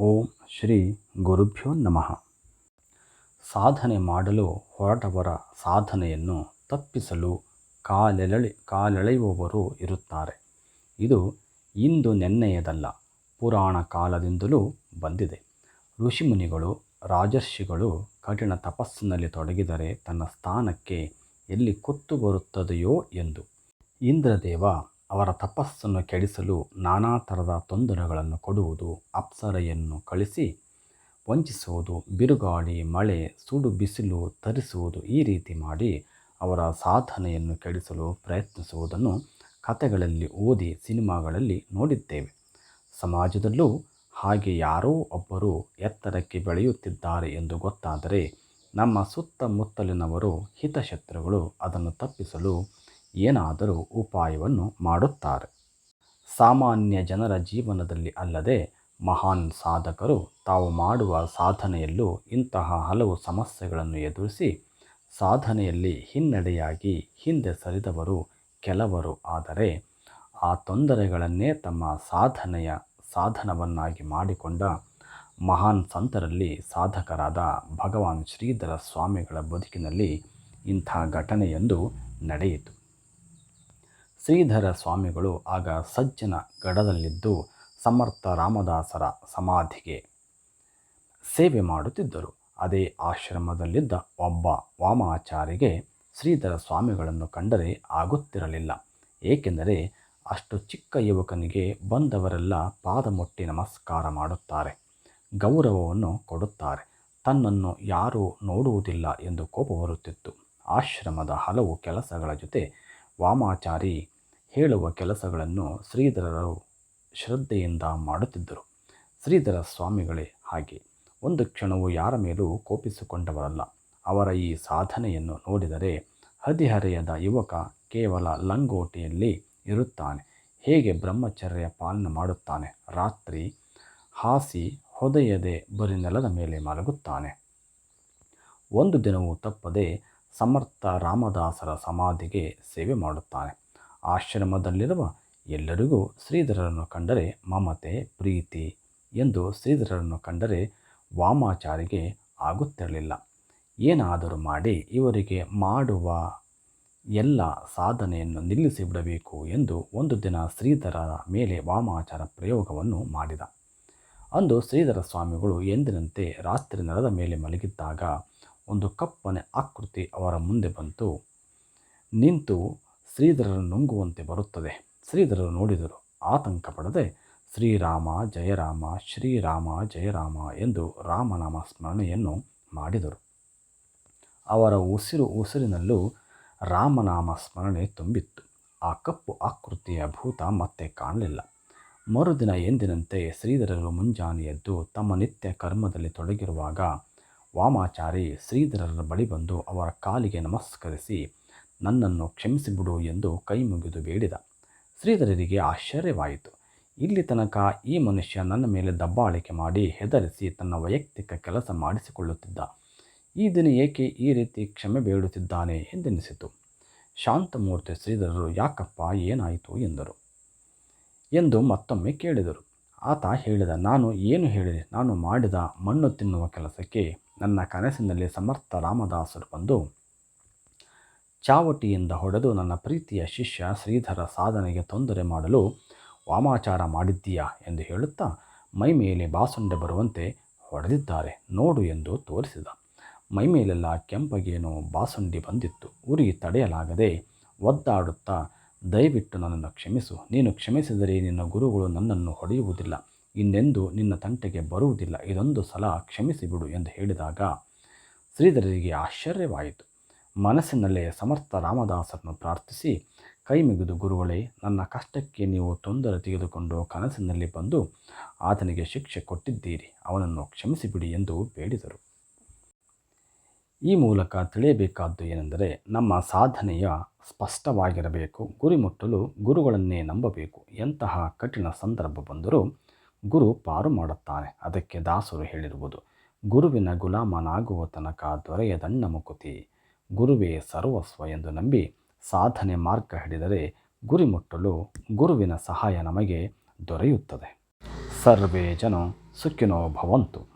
ಓಂ ಶ್ರೀ ಗುರುಭ್ಯೋ ನಮಃ. ಸಾಧನೆ ಮಾಡಲು ಹೊರಟವರ ಸಾಧನೆಯನ್ನು ತಪ್ಪಿಸಲು ಕಾಲೆಳೆ ಕಾಲೆಳೆಯುವವರು ಇರುತ್ತಾರೆ. ಇದು ಇಂದು ನೆನ್ನೆಯದಲ್ಲ, ಪುರಾಣ ಕಾಲದಿಂದಲೂ ಬಂದಿದೆ. ಋಷಿಮುನಿಗಳು, ರಾಜರ್ಷಿಗಳು ಕಠಿಣ ತಪಸ್ಸಿನಲ್ಲಿ ತೊಡಗಿದರೆ ತನ್ನ ಸ್ಥಾನಕ್ಕೆ ಎಲ್ಲಿ ಕೊತ್ತು ಬರುತ್ತದೆಯೋ ಎಂದು. ಇಂದ್ರದೇವ ಅವರ ತಪಸ್ಸನ್ನು ಕೆಡಿಸಲು ನಾನಾ ಥರದ ತೊಂದರೆಗಳನ್ನು ಕೊಡುವುದು, ಅಪ್ಸರೆಯನ್ನು ಕಳಿಸಿ, ವಂಚಿಸುವುದು, ಬಿರುಗಾಳಿ, ಮಳೆ, ಸುಡು ಬಿಸಿಲು ತರಿಸುವುದು ಈ ರೀತಿ ಮಾಡಿ ಅವರ ಸಾಧನೆಯನ್ನು ಕೆಡಿಸಲು ಪ್ರಯತ್ನಿಸುವುದನ್ನು ಕತೆಗಳಲ್ಲಿ ಓದಿ ಸಿನಿಮಾಗಳಲ್ಲಿ ನೋಡಿದ್ದೇವೆ. ಸಮಾಜದಲ್ಲೂ ಹಾಗೆ ಯಾರೋ ಒಬ್ಬರು ಎತ್ತರಕ್ಕೆ ಬೆಳೆಯುತ್ತಿದ್ದಾರೆ ಎಂದು ಗೊತ್ತಾದರೆ ನಮ್ಮ ಸುತ್ತಮುತ್ತಲಿನವರು ಹಿತಶತ್ರುಗಳು, ಅದನ್ನು ತಪ್ಪಿಸಲು ಏನಾದರೂ ಉಪಾಯವನ್ನು ಮಾಡುತ್ತಾರೆ. ಸಾಮಾನ್ಯ ಜನರ ಜೀವನದಲ್ಲಿ ಅಲ್ಲದೆ ಮಹಾನ್ ಸಾಧಕರು ತಾವು ಮಾಡುವ ಸಾಧನೆಯಲ್ಲೂ ಇಂತಹ ಹಲವು ಸಮಸ್ಯೆಗಳನ್ನು ಎದುರಿಸಿ ಸಾಧನೆಯಲ್ಲಿ ಹಿನ್ನಡೆಯಾಗಿ ಹಿಂದೆ ಸರಿದವರು ಕೆಲವರು ಆದರೆ ಆ ತೊಂದರೆಗಳನ್ನೇ ತಮ್ಮ ಸಾಧನೆಯ ಸಾಧನವನ್ನಾಗಿ ಮಾಡಿಕೊಂಡ ಮಹಾನ್ ಸಂತರಲ್ಲಿ ಸಾಧಕರಾದ ಭಗವಾನ್ ಶ್ರೀಧರ ಸ್ವಾಮಿಗಳ ಬದುಕಿನಲ್ಲಿ ಇಂಥ ಘಟನೆಯೊಂದು ನಡೆಯಿತು. ಶ್ರೀಧರ ಸ್ವಾಮಿಗಳು ಆಗ ಸಜ್ಜನ ಗಡದಲ್ಲಿದ್ದು ಸಮರ್ಥ ರಾಮದಾಸರ ಸಮಾಧಿಗೆ ಸೇವೆ ಮಾಡುತ್ತಿದ್ದರು. ಅದೇ ಆಶ್ರಮದಲ್ಲಿದ್ದ ಒಬ್ಬ ವಾಮಾಚಾರಿಗೆ ಶ್ರೀಧರ ಸ್ವಾಮಿಗಳನ್ನು ಕಂಡರೆ ಆಗುತ್ತಿರಲಿಲ್ಲ. ಏಕೆಂದರೆ ಅಷ್ಟು ಚಿಕ್ಕ ಯುವಕನಿಗೆ ಬಂದವರೆಲ್ಲ ಪಾದ ಮುಟ್ಟಿ ನಮಸ್ಕಾರ ಮಾಡುತ್ತಾರೆ, ಗೌರವವನ್ನು ಕೊಡುತ್ತಾರೆ. ತನ್ನನ್ನು ಯಾರೂ ನೋಡುವುದಿಲ್ಲ ಎಂದು ಕೋಪ ಬರುತ್ತಿತ್ತು. ಆಶ್ರಮದ ಹಲವು ಕೆಲಸಗಳ ಜೊತೆ ವಾಮಾಚಾರಿ ಹೇಳುವ ಕೆಲಸಗಳನ್ನು ಶ್ರೀಧರರು ಶ್ರದ್ಧೆಯಿಂದ ಮಾಡುತ್ತಿದ್ದರು. ಶ್ರೀಧರ ಸ್ವಾಮಿಗಳೇ ಹಾಗೆ. ಒಂದು ಕ್ಷಣವೂ ಯಾರ ಮೇಲೂ ಕೋಪಿಸಿಕೊಂಡವರಲ್ಲ. ಅವರ ಈ ಸಾಧನೆಯನ್ನು ನೋಡಿದರೆ ಹದಿಹರೆಯದ ಯುವಕ ಕೇವಲ ಲಂಗೋಟಿಯಲ್ಲಿ ಇರುತ್ತಾನೆ. ಹೇಗೆ ಬ್ರಹ್ಮಚರ್ಯ ಪಾಲನೆ ಮಾಡುತ್ತಾನೆ. ರಾತ್ರಿ ಹಾಸಿ ಹೊದೆಯದೆ ಬರಿ ನೆಲದ ಮೇಲೆ ಮಲಗುತ್ತಾನೆ. ಒಂದು ದಿನವೂ ತಪ್ಪದೆ ಸಮರ್ಥ ರಾಮದಾಸರ ಸಮಾಧಿಗೆ ಸೇವೆ ಮಾಡುತ್ತಾನೆ. ಆಶ್ರಮದಲ್ಲಿರುವ ಎಲ್ಲರಿಗೂ ಶ್ರೀಧರರನ್ನು ಕಂಡರೆ ಮಮತೆ, ಪ್ರೀತಿ ಎಂದು ಶ್ರೀಧರರನ್ನು ಕಂಡರೆ ವಾಮಾಚಾರಿಗೆ ಆಗುತ್ತಿರಲಿಲ್ಲ. ಏನಾದರೂ ಮಾಡಿ ಇವರಿಗೆ ಮಾಡುವ ಎಲ್ಲ ಸಾಧನೆಯನ್ನು ನಿಲ್ಲಿಸಿ ಬಿಡಬೇಕು ಎಂದು ಒಂದು ದಿನ ಶ್ರೀಧರರ ಮೇಲೆ ವಾಮಾಚಾರ ಪ್ರಯೋಗವನ್ನು ಮಾಡಿದ. ಅಂದು ಶ್ರೀಧರ ಸ್ವಾಮಿಗಳು ಎಂದಿನಂತೆ ರಾತ್ರಿ ನೆಲದ ಮೇಲೆ ಮಲಗಿದ್ದಾಗ ಒಂದು ಕಪ್ಪನೆ ಆಕೃತಿ ಅವರ ಮುಂದೆ ಬಂತು. ನಿಂತು ಶ್ರೀಧರರನ್ನು ನುಂಗುವಂತೆ ಬರುತ್ತದೆ. ಶ್ರೀಧರರು ನೋಡಿದರು, ಆತಂಕ ಪಡದೆ, ಶ್ರೀರಾಮ ಜಯರಾಮ ಶ್ರೀರಾಮ ಜಯರಾಮ ಎಂದು ರಾಮನಾಮ ಸ್ಮರಣೆಯನ್ನು ಮಾಡಿದರು. ಅವರ ಉಸಿರು ಉಸಿರಿನಲ್ಲೂ ರಾಮನಾಮ ಸ್ಮರಣೆ ತುಂಬಿತ್ತು. ಆ ಕಪ್ಪು ಆಕೃತಿಯ ಭೂತ ಮತ್ತೆ ಕಾಣಲಿಲ್ಲ. ಮರುದಿನ ಎಂದಿನಂತೆ ಶ್ರೀಧರರು ಮುಂಜಾನೆ ಎದ್ದು ತಮ್ಮ ನಿತ್ಯ ಕರ್ಮದಲ್ಲಿ ತೊಡಗಿರುವಾಗ ವಾಮಾಚಾರಿ ಶ್ರೀಧರರ ಬಳಿ ಬಂದು ಅವರ ಕಾಲಿಗೆ ನಮಸ್ಕರಿಸಿ ನನ್ನನ್ನು ಕ್ಷಮಿಸಿಬಿಡು ಎಂದು ಕೈ ಮುಗಿದು ಬೇಡಿದ. ಶ್ರೀಧರರಿಗೆ ಆಶ್ಚರ್ಯವಾಯಿತು. ಇಲ್ಲಿ ತನಕ ಈ ಮನುಷ್ಯ ನನ್ನ ಮೇಲೆ ದಬ್ಬಾಳಿಕೆ ಮಾಡಿ ಹೆದರಿಸಿ ತನ್ನ ವೈಯಕ್ತಿಕ ಕೆಲಸ ಮಾಡಿಸಿಕೊಳ್ಳುತ್ತಿದ್ದ. ಈ ದಿನ ಏಕೆ ಈ ರೀತಿ ಕ್ಷಮೆ ಬೇಡುತ್ತಿದ್ದಾನೆ ಎಂದೆನಿಸಿತು. ಶಾಂತಮೂರ್ತಿ ಶ್ರೀಧರರು, ಯಾಕಪ್ಪ, ಏನಾಯಿತು? ಎಂದರು. ಎಂದು ಮತ್ತೊಮ್ಮೆ ಕೇಳಿದರು. ಆತ ಹೇಳಿದ, ನಾನು ಏನು ಹೇಳಿದೆ? ನಾನು ಮಾಡಿದ ಮಣ್ಣು ತಿನ್ನುವ ಕೆಲಸಕ್ಕೆ ನನ್ನ ಕನಸಿನಲ್ಲಿ ಸಮರ್ಥ ರಾಮದಾಸರು ಬಂದು ಚಾವಟಿಯಿಂದ ಹೊಡೆದು ನನ್ನ ಪ್ರೀತಿಯ ಶಿಷ್ಯ ಶ್ರೀಧರ ಸಾಧನೆಗೆ ತೊಂದರೆ ಮಾಡಲು ವಾಮಾಚಾರ ಮಾಡಿದ್ದೀಯಾ ಎಂದು ಹೇಳುತ್ತಾ ಮೈ ಮೇಲೆ ಬಾಸುಂಡೆ ಬರುವಂತೆ ಹೊಡೆದಿದ್ದಾರೆ. ನೋಡು ಎಂದು ತೋರಿಸಿದ. ಮೈಮೇಲೆಲ್ಲ ಕೆಂಪಗೇನೋ ಬಾಸುಂಡಿ ಬಂದಿತ್ತು. ಉರಿ ತಡೆಯಲಾಗದೆ ಒದ್ದಾಡುತ್ತಾ ದಯವಿಟ್ಟು ನನ್ನನ್ನು ಕ್ಷಮಿಸು. ನೀನು ಕ್ಷಮಿಸಿದರೆ ನಿನ್ನ ಗುರುಗಳು ನನ್ನನ್ನು ಹೊಡೆಯುವುದಿಲ್ಲ. ಇನ್ನೆಂದು ನಿನ್ನ ತಂಟೆಗೆ ಬರುವುದಿಲ್ಲ. ಇದೊಂದು ಸಲ ಕ್ಷಮಿಸಿಬಿಡು ಎಂದು ಹೇಳಿದಾಗ ಶ್ರೀಧರರಿಗೆ ಆಶ್ಚರ್ಯವಾಯಿತು. ಮನಸ್ಸಿನಲ್ಲೇ ಸಮರ್ಥ ರಾಮದಾಸರನ್ನು ಪ್ರಾರ್ಥಿಸಿ, ಕೈ ಮುಗಿದು ಗುರುಗಳೇ, ನನ್ನ ಕಷ್ಟಕ್ಕೆ ನೀವು ತೊಂದರೆ ತೆಗೆದುಕೊಂಡು ಕನಸಿನಲ್ಲಿ ಬಂದು ಆತನಿಗೆ ಶಿಕ್ಷೆ ಕೊಟ್ಟಿದ್ದೀರಿ. ಅವನನ್ನು ಕ್ಷಮಿಸಿಬಿಡಿ ಎಂದು ಬೇಡಿದರು. ಈ ಮೂಲಕ ತಿಳಿಯಬೇಕಾದ್ದು ಏನೆಂದರೆ, ನಮ್ಮ ಸಾಧನೆಯ ಸ್ಪಷ್ಟವಾಗಿರಬೇಕು. ಗುರಿ ಮುಟ್ಟಲು ಗುರುಗಳನ್ನೇ ನಂಬಬೇಕು. ಎಂತಹ ಕಠಿಣ ಸಂದರ್ಭ ಬಂದರೂ ಗುರು ಪಾರು ಮಾಡುತ್ತಾನೆ. ಅದಕ್ಕೆ ದಾಸರು ಹೇಳಿರುವುದು, ಗುರುವಿನ ಗುಲಾಮನಾಗುವ ತನಕ ದೊರೆಯದಣ್ಣ ಮುಕುತಿ. ಗುರುವೇ ಸರ್ವಸ್ವ ಎಂದು ನಂಬಿ ಸಾಧನೆ ಮಾರ್ಗ ಹಿಡಿದರೆ ಗುರಿ ಮುಟ್ಟಲು ಗುರುವಿನ ಸಹಾಯ ನಮಗೆ ದೊರೆಯುತ್ತದೆ. ಸರ್ವೇ ಜನ ಸುಖಿನೋ ಭವಂತು.